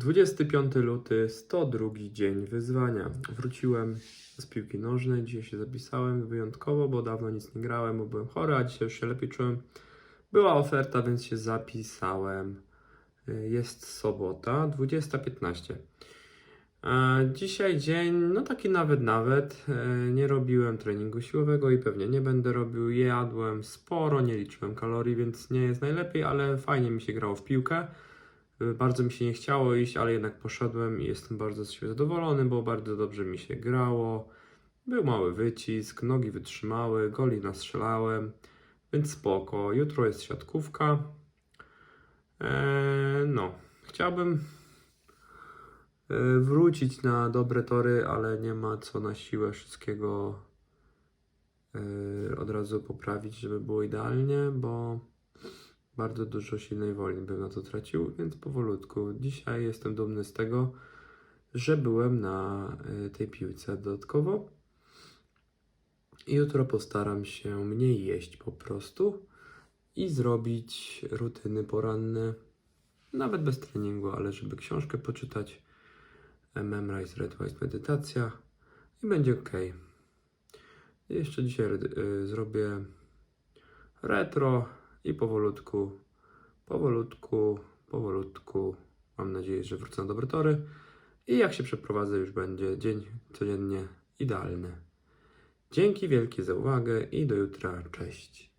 25 luty, 102 dzień wyzwania. Wróciłem z piłki nożnej, dzisiaj się zapisałem wyjątkowo, bo dawno nic nie grałem, bo byłem chory, a dzisiaj już się lepiej czułem. Była oferta, więc się zapisałem. Y, Jest sobota, 20.15. A Dzisiaj dzień, no taki nawet, nawet. E, Nie robiłem treningu siłowego i pewnie nie będę robił. Jadłem sporo, nie liczyłem kalorii, więc nie jest najlepiej, ale fajnie mi się grało w piłkę. E, Bardzo mi się nie chciało iść, ale jednak poszedłem i jestem bardzo z siebie zadowolony, bo bardzo dobrze mi się grało. Był mały wycisk, nogi wytrzymały, goli nastrzelałem, więc spoko. Jutro jest siatkówka. Eee, no, chciałbym e, wrócić na dobre tory, ale nie ma co na siłę wszystkiego e, od razu poprawić, żeby było idealnie, bo bardzo dużo silnej woli bym na to tracił, więc powolutku. Dzisiaj jestem dumny z tego, że byłem na e, tej piłce dodatkowo. Jutro postaram się mniej jeść po prostu i zrobić rutyny poranne, nawet bez treningu, ale żeby książkę poczytać. Memrise Red White Medytacja i będzie ok. Jeszcze dzisiaj y, zrobię retro i powolutku, powolutku, powolutku. Mam nadzieję, że wrócę na dobre tory. I jak się przeprowadzę, już będzie dzień codziennie idealny. Dzięki wielkie za uwagę i do jutra. Cześć.